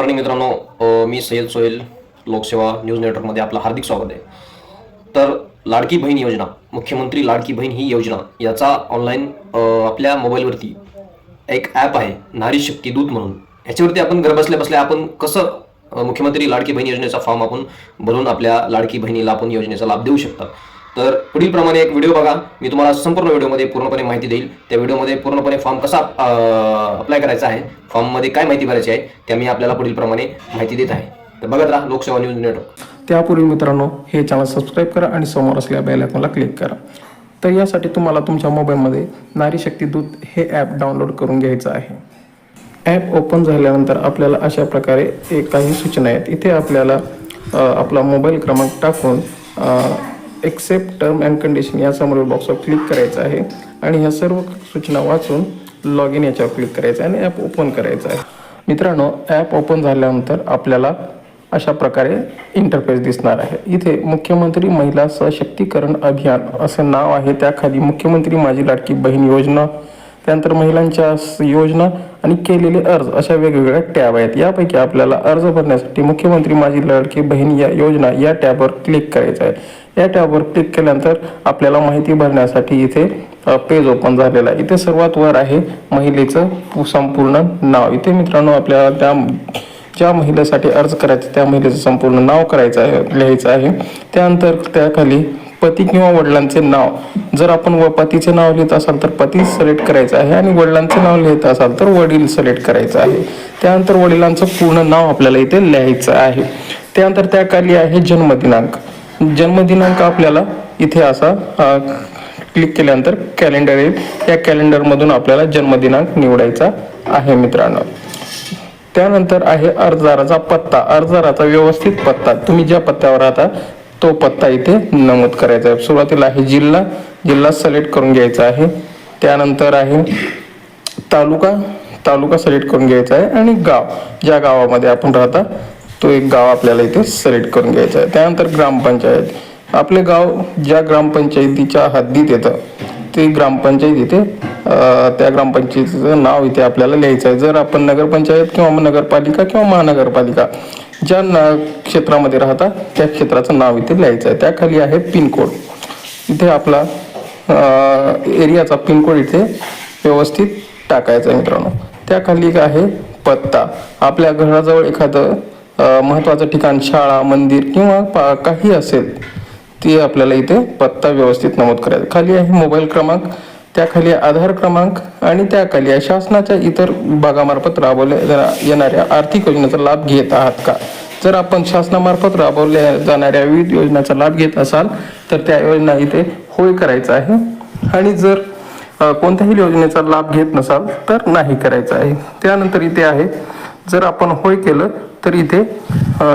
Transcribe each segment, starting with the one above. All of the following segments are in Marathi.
मॉर्निंग मित्रांनो मी सहेल सोहेल लोकसेवा न्यूज नेटवर्कमध्ये आपलं हार्दिक स्वागत आहे. तर लाडकी बहीण योजना मुख्यमंत्री लाडकी बहीण ही योजना याचा ऑनलाईन आपल्या मोबाईलवरती एक ॲप आहे नारी शक्ती दूत म्हणून. ह्याच्यावरती आपण घर बसल्या बसल्या आपण कसं मुख्यमंत्री लाडकी बहीण योजनेचा फॉर्म आपण भरून आपल्या लाडकी बहिणीला आपण योजनेचा लाभ देऊ शकता? तर पुढील प्रमाणे एक व्हिडिओ बघा. मी तुम्हाला संपूर्ण व्हिडिओमध्ये पूर्णपणे माहिती देईल. त्या व्हिडिओमध्ये पूर्णपणे फॉर्म कसा अप्लाय करायचा आहे फॉर्ममध्ये काय माहिती भरायची आहे त्या मी आपल्याला पुढील प्रमाणे माहिती देत आहे. तर बघत राहा लोकसेवा न्यूज नेटवर्क. त्यापूर्वी मित्रांनो हे चॅनल सबस्क्राईब करा आणि समोर असलेल्या बेल आयकॉनला क्लिक करा. तर यासाठी तुम्हाला तुमच्या मोबाईलमध्ये नारी शक्ती दूत हे ॲप डाउनलोड करून घ्यायचं आहे. ॲप ओपन झाल्यानंतर आपल्याला अशा प्रकारे एक काही सूचना आहेत. इथे आपल्याला आपला मोबाईल क्रमांक टाकून एक्सेप्ट टर्म अँड कंडिशन या समोरील बॉक्सवर क्लिक करायचं आहे. आणि ह्या सर्व सूचना वाचून लॉग इन याच्यावर क्लिक करायचं आहे आणि ॲप ओपन करायचं आहे. मित्रांनो ॲप ओपन झाल्यानंतर आपल्याला अशा प्रकारे इंटरफेस दिसणार आहे. इथे मुख्यमंत्री महिला सशक्तीकरण अभियान असं नाव आहे. त्याखाली मुख्यमंत्री माझी लाडकी बहीण योजना त्यानंतर महिलांच्या योजना आणि केलेले अर्ज अशा वेगवेगळ्या टॅब आहेत. यापैकी आपल्याला अर्ज भरण्यासाठी मुख्यमंत्री माझी लाडकी बहीण या योजना या टॅबवर क्लिक करायचं आहे. या टॅबवर क्लिक केल्यानंतर आपल्याला माहिती भरण्यासाठी इथे पेज ओपन झालेला आहे. इथे सर्वात वर आहे महिलेचं संपूर्ण नाव. इथे मित्रांनो आपल्याला त्या ज्या महिलेसाठी अर्ज करायचा त्या महिलेचं संपूर्ण नाव करायचं आहे लिहायचं आहे. त्यानंतर त्याखाली पती किंवा वडिलांचे नाव. जर आपण व पतीचे नाव लिहित असाल तर पती सिलेक्ट करायचं आहे आणि वडिलांचे नाव लिहित असाल तर वडील सिलेक्ट करायचं आहे. त्यानंतर वडिलांचं पूर्ण नाव आपल्याला इथे लिहायचं आहे. त्यानंतर त्याखाली आहे जन्मदिनांक. जन्मदिनांक आपल्याला इथे असा क्लिक केल्यानंतर कॅलेंडर येईल. या कॅलेंडरमधून आपल्याला जन्मदिनांक निवडायचा आहे मित्रांनो. त्यानंतर आहे अर्जदाराचा पत्ता. अर्जदाराचा व्यवस्थित पत्ता. तुम्ही ज्या पत्त्यावर राहता तो पत्ता इथे नमूद करायचा आहे. सुरुवातीला आहे जिल्हा. जिल्हा सिलेक्ट करून घ्यायचा आहे. त्यानंतर आहे तालुका. तालुका सिलेक्ट करून घ्यायचा आहे. आणि गाव. ज्या गावामध्ये आपण राहता तो एक गाव आपल्याला इथे सिलेक्ट करून घ्यायचा आहे. त्यानंतर ग्रामपंचायत. आपले गाव ज्या ग्रामपंचायतीच्या हद्दीत येतं ते ग्रामपंचायत इथे त्या ग्रामपंचायतीचं नाव इथे आपल्याला लिहायचं आहे. जर आपण नगरपंचायत किंवा नगरपालिका किंवा महानगरपालिका ज्या न क्षेत्रामध्ये राहता त्या क्षेत्राचं नाव इथे लिहायचं आहे. त्याखाली आहे पिनकोड. इथे आपला एरियाचा पिनकोड इथे व्यवस्थित टाकायचा आहे मित्रांनो. त्याखाली एक आहे पत्ता. आपल्या घराजवळ एखादं महत्त्वाचं ठिकाण शाळा मंदिर किंवा पा काही असेल ते आपल्याला इथे पत्ता व्यवस्थित नमूद करायचा. खाली आहे मोबाईल क्रमांक त्याखाली आधार क्रमांक आणि त्याखाली आहे शासनाच्या इतर भागामार्फत राबवल्या येणाऱ्या आर्थिक योजनेचा लाभ घेत आहात का? जर आपण शासनामार्फत राबवल्या जाणाऱ्या विविध योजनेचा लाभ घेत असाल तर त्या योजना इथे होय करायचं आहे. आणि जर कोणत्याही योजनेचा लाभ घेत नसाल तर नाही करायचं आहे. त्यानंतर इथे आहे जर आपण होय केलं तर इथे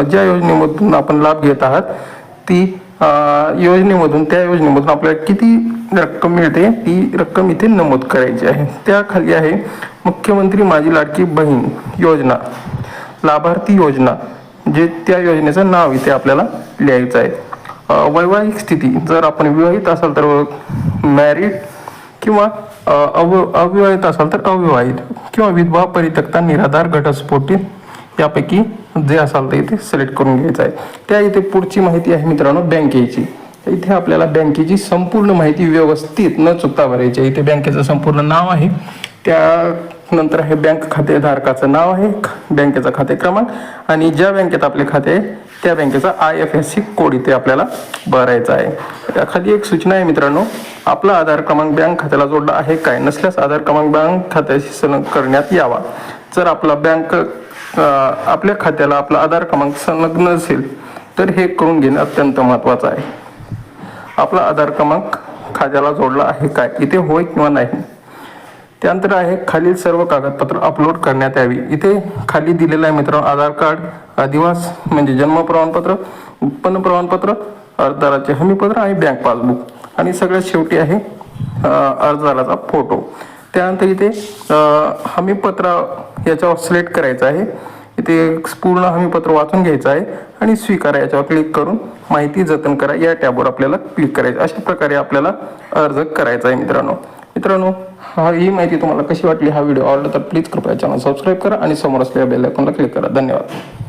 ज्या योजनेमधून आपण लाभ घेत आहात ती योजनेमधून त्या योजनेमधून आपल्याला किती रक्कम मिळते ती रक्कम इथे नमूद करायची आहे. त्याखाली आहे मुख्यमंत्री माझी लाडकी बहीण योजना लाभार्थी योजना जे त्या योजनेचं नाव इथे आपल्याला लिहायचं आहे. वैवाहिक स्थिती जर आपण विवाहित असाल तर मॅरिड किंवा अव अविवाहित असाल तर अविवाहित किंवा विधवा परित्यक्ता निराधार घटस्फोटी यापैकी जे असाल ते इथे सिलेक्ट करून घ्यायचं आहे. त्या इथे पुढची माहिती आहे मित्रांनो बँकेची. इथे आपल्याला बँकेची संपूर्ण माहिती व्यवस्थित न चुकता भरायची आहे. इथे बँकेचं संपूर्ण नाव आहे. त्यानंतर आहे बँक खातेधारकाचं नाव आहे बँकेचा खाते क्रमांक आणि ज्या बँकेत आपले खाते आहे त्या बँकेचा I F S C code इथे आपल्याला भरायचा आहे. त्याखाली एक सूचना आहे मित्रांनो आपला आधार क्रमांक बँक खात्याला जोडला आहे काय? नसल्यास आधार क्रमांक बँक खात्याशी संलग्न करण्यात यावा. जर आपला बँक आपल्या खात्याला आपला आधार क्रमांक संलग्न असेल तर हे करून घेणे अत्यंत महत्त्वाचं आहे. आपला आधार क्रमांक खात्याला जोडला आहे काय? इथे होय किंवा नाही? त्यानंतर आहे खालील सर्व कागदपत्र अपलोड करण्यात यावी. इथे खाली दिलेलं आहे मित्रांनो आधार कार्ड अधिवास म्हणजे जन्म प्रमाणपत्र उत्पन्न प्रमाणपत्र अर्जदाराचे हमीपत्र आणि बँक पासबुक. आणि सगळ्यात शेवटी आहे अर्जदाराचा फोटो त्यानंतर इथे हमीपत्र याच्यावर सिलेक्ट करायचं आहे. इथे पूर्ण हमीपत्र वाचून घ्यायचं आहे आणि स्वीकारा याच्यावर क्लिक करून माहिती जतन करा. या टॅबवर आपल्याला क्लिक करायचं. अशा प्रकारे आपल्याला अर्ज करायचा आहे मित्रांनो. मित्रांनो हा ही माहिती तुम्हाला कशी वाटली हा व्हिडिओ आवडला तर प्लीज कृपया चॅनल सबस्क्राईब करा आणि समोर असलेल्या बेल आयकॉनला क्लिक करा. धन्यवाद.